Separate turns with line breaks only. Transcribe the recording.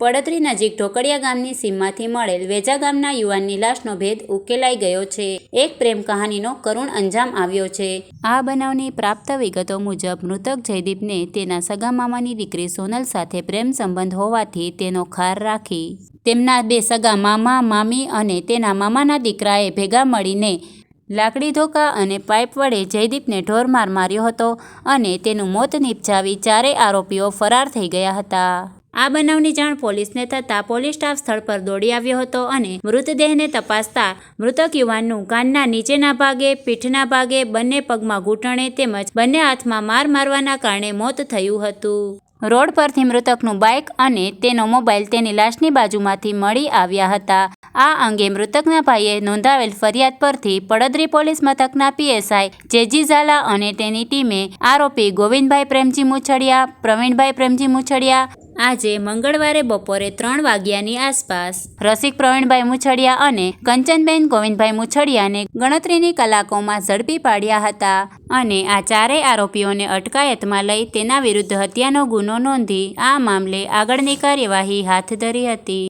પડતરી નજીક ઢોકળિયા ગામની સીમમાંથી મળેલ વેજા ગામના યુવાનની લાશનો ભેદ ઉકેલાઈ ગયો છે. એક પ્રેમ કહાનીનો કરુણ અંજામ આવ્યો છે. આ બનાવની પ્રાપ્ત વિગતો મુજબ મૃતક જયદીપને તેના સગા મામાની દીકરી સોનલ સાથે પ્રેમ સંબંધ હોવાથી તેનો ખાર રાખી. તેમના બે સગા મામા, મામી અને તેના મામાના દીકરાએ ભેગા મળીને લાકડી ધોકા અને પાઇપ વડે જયદીપને ઢોરમાર માર્યો હતો અને તેનું મોત નિપજાવી ચારેય આરોપીઓ ફરાર થઈ ગયા હતા. આ બનાવની જાણ પોલીસને થતાં પોલીસ સ્ટાફ સ્થળ પર દોડી આવ્યો હતો અને મૃતદેહને તપાસતા મૃતક યુવાનનું કાનના નીચેના ભાગે, પીઠના ભાગે, બંને પગમાં ઘૂંટણે તેમજ બંને હાથમાં માર મારવાના કારણે મોત થયું હતું. રોડ પરથી મૃતકનું બાઇક અને તેનો મોબાઈલ તેની લાશની બાજુમાંથી મળી આવ્યા હતા. આ અંગે મૃતકના ભાઈએ નોંધાવેલ ફરિયાદ પરથી પડદરી પોલીસ મથકના પીએસઆઈ જેજી ઝાલા અને તેની ટીમે આરોપી ગોવિંદભાઈ પ્રેમજી મુછડિયા, પ્રવીણભાઈ પ્રેમજી મુછડિયા આજે મંગળવારે બપોરે ત્રણ વાગ્યાની આસપાસ રસિક પ્રવીણભાઈ મુછડિયા અને કંચનબેન ગોવિંદભાઈ મુછડિયાને ગણતરીની કલાકોમાં ઝડપી પાડ્યા હતા અને આ ચારેય આરોપીઓને અટકાયતમાં લઈ તેના વિરુદ્ધ હત્યાનો ગુનો નોંધી આ મામલે આગળની કાર્યવાહી હાથ ધરી હતી.